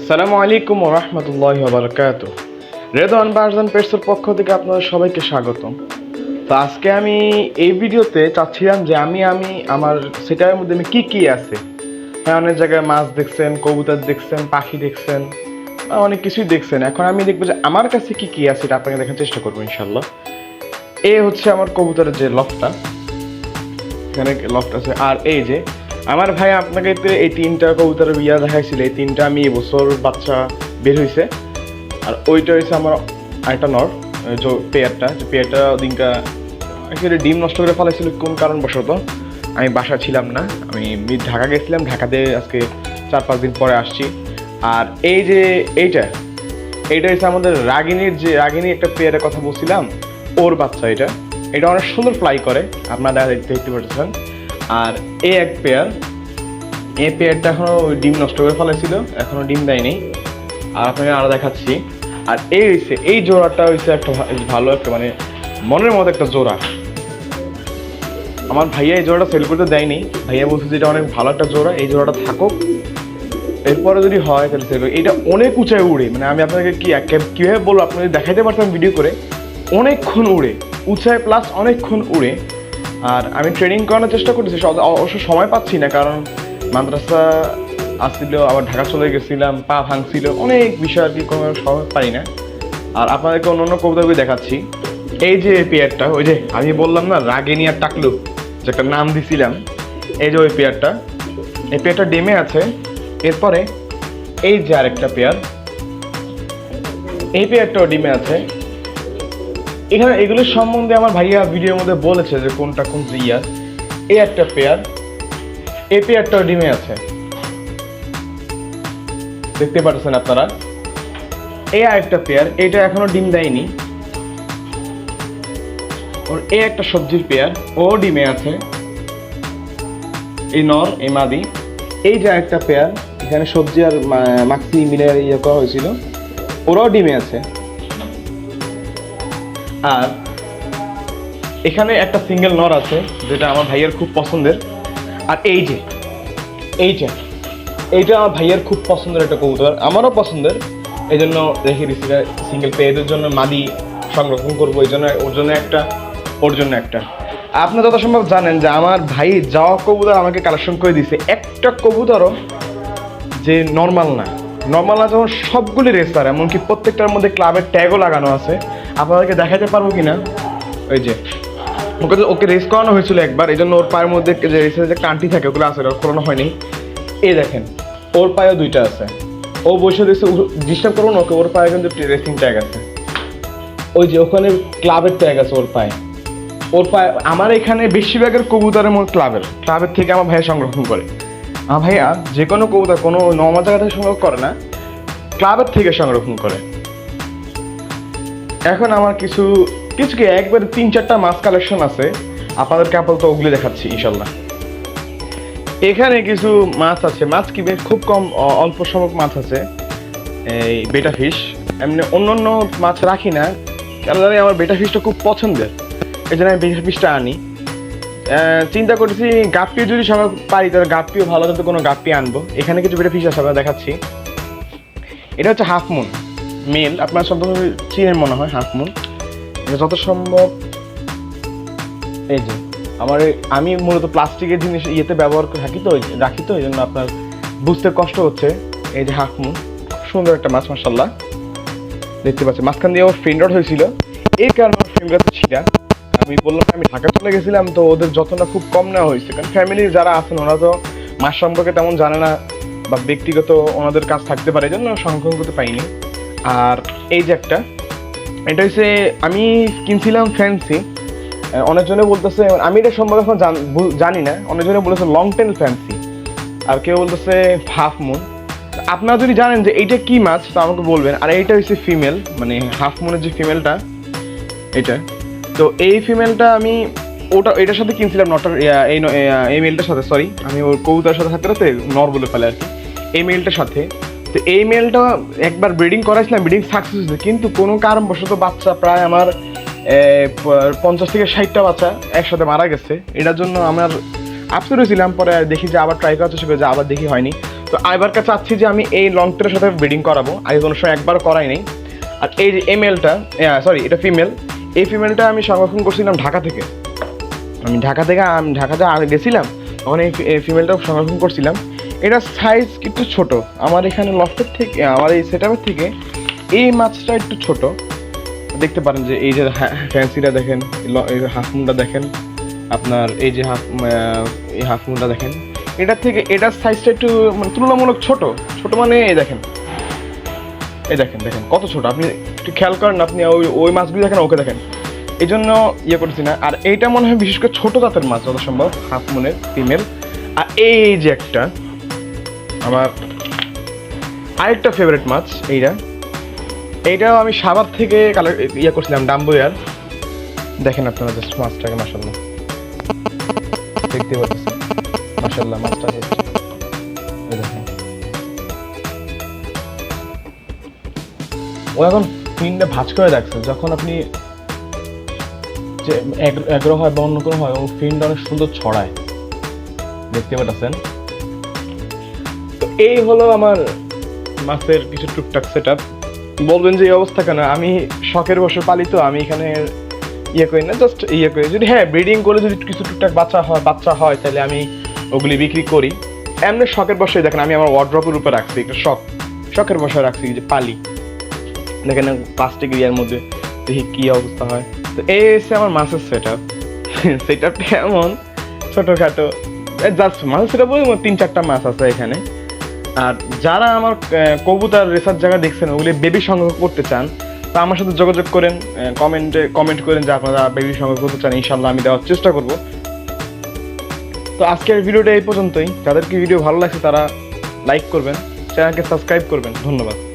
আসসালামু আলাইকুম রহমতুল্লাহ বারকাত রেদওয়ান বারজান পেটসের পক্ষ থেকে আপনাদের সবাইকে স্বাগতম। তো আজকে আমি এই ভিডিওতে চাচ্ছিলাম যে আমি আমি, আমার সেটার মধ্যে আমি কী কী আছে? হ্যাঁ অনেক জায়গায় মাছ দেখছেন, কবুতর দেখছেন, পাখি দেখছেন অনেক কিছুই দেখছেন। এখন আমি দেখব যে আমার কাছে কী কী আছে এটা আপনাকে দেখার চেষ্টা করব ইনশাল্লাহ এ হচ্ছে আমার কবুতরের যে লফটা এখানে লফট আছে। আর এই যে আমার ভাই আপনাকে এই তিনটা কবুতরের বিয়া দেখাইছিল, এই তিনটা আমি এবছর বাচ্চা বের হয়েছে আর ওইটা হয়েছে আমার আরেকটা নর যে পেয়ারটা যে পেয়ারটা ওদিনকা অ্যাকচুয়ালি ডিম নষ্ট করে ফেলেছিল কোন কারণবশত। আমি বাসা ছিলাম না, আমি ঢাকা গেছিলাম, ঢাকাতে আজকে চার পাঁচ দিন পরে আসছি। আর এই যে এইটা এইটা হচ্ছে আমাদের রাগিনীর যে, রাগিনী একটা পেয়ারের কথা বলছিলাম, ওর বাচ্চা এটা। এটা অনেক সুন্দর ফ্লাই করে, আপনারা দেখতে পাচ্ছেন আর এই এক পেয়ার এ পেয়ারটা এখনও ডিম নষ্ট করে ফেলেছিল এখনও ডিম দেয়নি। আর আপনাকে আরও দেখাচ্ছি। আর এই হচ্ছে এই জোড়াটা হচ্ছে একটা ভালো একটা মানে মনের মতো একটা জোড়া। আমার ভাইয়া এই জোড়াটা সেল করতে দেয়নি। ভাইয়া বলছে যে এটা অনেক ভালো একটা জোড়া, এই জোড়াটা থাকুক। এরপরে যদি হয়, তাহলে সেল। এটা অনেক উঁচায় উড়ে মানে আমি আপনাকে কি কীভাবে বলব আপনাদের দেখাইতে পারতাম ভিডিও করে, অনেকক্ষণ উড়ে, উঁচায় প্লাস অনেকক্ষণ উড়ে। আর আমি ট্রেনিং করানোর চেষ্টা করতেছি অবশ্য সময় পাচ্ছি না, কারণ মাদ্রাসা আসছিল, আবার ঢাকা চলে গেছিলাম, পা ভাঙছিল, অনেক বিষয় আর কি কোনো সময় পাই না। আর আপনাদেরকে অন্য অন্য কবিতাগুলি দেখাচ্ছি। এই যে পেয়ারটা, ওই যে আমি বললাম না রাগেনি আর টাকলু, যে একটা নাম দিছিলাম, এই যে ওই পেয়ারটা, এই পেয়ারটা ডেমে আছে, এরপরে এই যে আরেকটা পেয়ার, এই পেয়ারটাও ডিমে আছে। এখানে এগুলোর সম্বন্ধে আমার ভাইয়া ভিডিওর মধ্যে বলেছে যে কোনটা কোন ইয়ার এই একটা পেয়ার এই পেয়ারটাও ডিমে আছে। দেখতে পাচ্ছেন আপনারা? এই আরেকটা পেয়ার এটা এখনও ডিম দেয়নি। ওর এই একটা সবজির পেয়ার ও ডিমে আছে। এই নর, এই মাদি। এই যে একটা পেয়ার এখানে সবজি আর মাক্সি মিলে ইয়ে করা হয়েছিল, ওরাও ডিমে আছে। আর এখানে একটা সিঙ্গেল নর আছে, যেটা আমার ভাইয়ের খুব পছন্দের। আর এই যে এইটা এইটা আমার ভাইয়ের খুব পছন্দের একটা কবুতর, আমারও পছন্দের। এই জন্য রেখে দিচ্ছি সিঙ্গেল পেয়েদের জন্য মাদি সংরক্ষণ করব, এই জন্য ওর জন্য একটা, ওর জন্য একটা। আপনি যত সম্ভব জানেন যে আমার ভাই যাওয়া কবুতর আমাকে কালেকশন করে দিছে একটা কবুতরও যে নর্মাল না। নর্মাল না যখন সবগুলি রেসার এমনকি প্রত্যেকটার মধ্যে ক্লাবের ট্যাগও লাগানো আছে। আপনাদেরকে দেখাতে পারব কি না ওই যে, ওকে তো- ওকে রেস করানো হয়েছিল একবার, এই জন্য ওর পায়ের মধ্যে যে রেসের যে কান্টি থাকে, ওগুলো আছে ওটা করানো হয়নি। এই দেখেন, ওর পায়েও দুইটা আছে। ও বসে দিয়েছে ডিস্টার্ব করব না, ওকে, ওর পায়ে কিন্তু রেসিং ট্যাগ আছে। ওই যে, ওখানে ক্লাবের ট্যাগ আছে ওর পায়ে। ওর পায়ে, আমার এখানে বেশিরভাগের কবুতরের মধ্যে ক্লাবের ক্লাবের থেকে আমার ভাইয়া সংরক্ষণ করে। আমার ভাইয়া যে কোনো কবুতর, কোনো নর্মাল জায়গা সংগ্রহ করে না ক্লাবের থেকে সংরক্ষণ করে। এখন আমার কিছু কিছু কি, একবার তিন চারটা মাছ কালেকশন আছে। আপনাদেরকে আপাতত ওগুলি দেখাচ্ছি, ইনশাল্লাহ। এখানে কিছু মাছ আছে, মাছ কি বেশ, খুব কম অল্প সংখ্যক মাছ আছে। এই বেটা ফিশ এমনি অন্য অন্য মাছ রাখি না কেন জানি আমার বেটা ফিশটা খুব পছন্দের। এই জন্য আমি বেটা ফিশটা আনি। চিন্তা করতেছি, গাপ্পি যদি সবাই পারি, তাহলে গাপ্পিও ভালো যাতে কোনো গাপ্পি আনব। এখানে কিছু বেটা ফিশ আছে আমরা দেখাচ্ছি। এটা হচ্ছে হাফ মুন মেল, আপনার সম্ভব চিনের মনে হয় হাফ মুন যত সম্ভব এই যে, আমার আমি মূলত প্লাস্টিকের জিনিস ইয়েতে ব্যবহার করে থাকি তো রাখি তো, এই জন্য আপনার বুঝতে কষ্ট হচ্ছে। এই যে হাফ মুন সুন্দর একটা মাছ মাসাল্লাহ দেখতে পাচ্ছি মাঝখান দিয়ে ওর ফ্রেন্ড হয়েছিল। এই কারণে আমার ফ্রেন্ড ছিল আমি বললাম আমি ঢাকা চলে গেছিলাম, তো ওদের যত্নটা খুব কম নেওয়া হয়েছে। কারণ ফ্যামিলি যারা আছেন ওরা তো মাছ সম্পর্কে তেমন জানে না, বা ব্যক্তিগত ওনাদের কাজ থাকতে পারে, এই জন্য সংরক্ষণ করতে পাইনি আর এই যে একটা, এটা হচ্ছে আমি কিনছিলাম ফ্যান্সি অনেকজনে বলতেছে, আমি এটা সম্পর্কে এখন জানি না, অনেকজনে বলেছে লং টেল ফ্যান্সি আর কেউ বলতেছে হাফ মুন আপনারা যদি জানেন যে এইটা কি মাছ, তো আমাকে বলবেন, আর এইটা হচ্ছে ফিমেল মানে হাফ মুনের যে ফিমেলটা এটা তো এই ফিমেলটা আমি ওটা, এটার সাথে কিনছিলাম নটার এই এই মেলটার সাথে সরি আমি ওর কবুতার সাথে থাকতে নর বলে ফেলে আর কি, এই মেলটার সাথে তো এই মেলটা একবার ব্রিডিং করাইছিলাম ব্রিডিং সাকসেস হয়েছে। কিন্তু কোনো কারণবশত বাচ্চা প্রায় আমার পঞ্চাশ থেকে ষাটটা বাচ্চা একসাথে মারা গেছে। এটার জন্য আমার আফসোর হয়েছিলাম, পরে দেখি যে আবার ট্রাই করার চেষ্টা করে যে আবার দেখি হয়নি। তো এবার চাচ্ছি যে আমি এই লং সাথে ব্রিডিং করাবো। আগে কোনো সময় একবারও করাই নেই। আর এই যে এমএলটা সরি এটা ফিমেল এই ফিমেলটা আমি সংরক্ষণ করছিলাম ঢাকা থেকে। আমি ঢাকা থেকে, আমি ঢাকাতে গেছিলাম, তখন এই ফিমেলটা সংরক্ষণ করছিলাম। এটা সাইজ একটু ছোট। আমার এখানে লফটের থেকে আমার এই সেটআপের থেকে এই মাছটা একটু ছোট। দেখতে পারেন যে এই যে ফ্যান্সিটা দেখেন এই হাফ মুনটা দেখেন, আপনার এই যে হাফ এই হাফ মুনটা দেখেন। এটার থেকে, এটার সাইজটা একটু মানে তুলনামূলক ছোট। ছোট মানে এই দেখেন। এই দেখেন দেখেন, কত ছোট। আপনি একটু খেয়াল করেন, আপনি ওই ওই মাছগুলি দেখেন, ওকে দেখেন। এই জন্য ইয়ে করছি না। আর এইটা মনে হয় বিশেষ করে ছোট জাতের মাছ, যত সম্ভব হাফ মুনের ফিমেল আর এই যে একটা আমার আরেকটা ফেভারিট মাছ, এইটা। এইটাও আমি সাবার থেকে কালার ইয়ে করছিলাম, ডাম্বুয়ার। দেখেন আপনারা জাস্ট মাছটাকে মাসাল্লাহ দেখতে পাচ্ছেন? মাসাল্লাহ মাছটা ও এখন ফিনটা ভাজ করে রাখছে। যখন আপনি যে এগ্রো হয় বা অন্য কোনো হয়, ও ফিনটা অনেক সুন্দর ছড়ায়। দেখতে পাচ্ছেন? এই হলো আমার মাছের কিছু টুকটাক সেট আপ বলবেন যে এই অবস্থা কেন? আমি শখের বসে পালি তো আমি এখানে ইয়ে করি না জাস্ট ইয়ে করি। যদি হ্যাঁ ব্রিডিং করে যদি কিছু টুকটাক বাচ্চা হয় বাচ্চা হয়, তাহলে আমি ওগুলি বিক্রি করি। এমনি শখের বসে দেখেন আমি আমার ওয়ার্ড্রপের উপর রাখছি, একটা শখ। শখের বসে রাখছি যে পালি। দেখেন প্লাস্টিক ইয়ার মধ্যে দেখি কি অবস্থা হয়। তো এই হচ্ছে আমার মাছের সেট আপ সেট আপটা এমন, ছোটোখাটো। জাস্ট মাছের সেট আপ তিন চারটা মাছ আছে এখানে। আর যারা আমার কবুতার রেসার জায়গা দেখছেন, ওগুলি বেবি সংগ্রহ করতে চান, তা আমার সাথে যোগাযোগ করেন কমেন্টে কমেন্ট করেন যে আপনারা বেবি সংগ্রহ করতে চান ইনশাল্লাহ আমি দেওয়ার চেষ্টা করব। তো আজকের ভিডিওটা এই পর্যন্তই। যাদেরকে ভিডিও ভালো লাগছে তারা লাইক করবেন চ্যানেলকে সাবস্ক্রাইব করবেন। ধন্যবাদ।